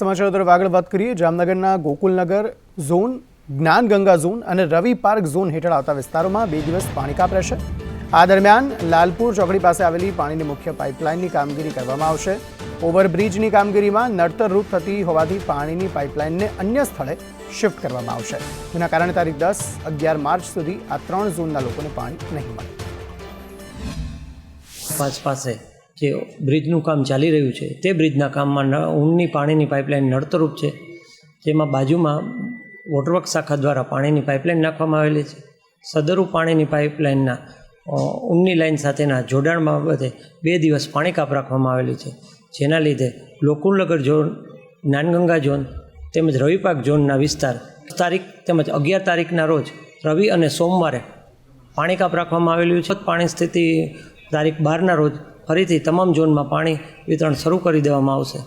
સમાચારો તરફ આગળ વાત કરીએ. જામનગરના ગોકુલનગર ઝોન, જ્ઞાનગંગા ઝોન અને રવિ પાર્ક ઝોન હેઠળ આવતા વિસ્તારોમાં બે દિવસ પાણી કાપ રહેશે આ દરમિયાન લાલપુર ચોકડી પાસે આવેલી પાણીની મુખ્ય પાઇપલાઇનની કામગીરી કરવામાં આવશે. ઓવરબ્રિજની કામગીરીમાં નડતરરૂપ થતી હોવાથી પાણીની પાઇપલાઇનને અન્ય સ્થળે શિફ્ટ કરવામાં આવશે. જેના કારણે તારીખ દસ, અગિયાર માર્ચ સુધી આ ત્રણ ઝોનના લોકોને પાણી નહીં મળે. પાસ જે બ્રિજનું કામ ચાલી રહ્યું છે, તે બ્રિજના કામમાં ઊનની પાણીની પાઇપલાઇન નડતરૂપ છે, જેમાં બાજુમાં વોટરવર્ક શાખા દ્વારા પાણીની પાઇપલાઇન નાખવામાં આવેલી છે. સદરુ પાણીની પાઇપલાઇનના ઊનની લાઇન સાથેના જોડાણ બાબતે બે દિવસ પાણી કાપ રાખવામાં આવેલી છે. જેના લીધે લોકુલનગર ઝોન જ્ઞાનગંગા ઝોન તેમજ રવિપાક ઝોનના વિસ્તાર તારીખ તેમજ અગિયાર તારીખના રોજ રવિ અને સોમવારે પાણી કાપ રાખવામાં આવેલું છે. પાણી સ્થિતિ તારીખ બારના રોજ ફરીથી તમામ ઝોનમાં પાણી વિતરણ શરૂ કરી દેવામાં આવશે.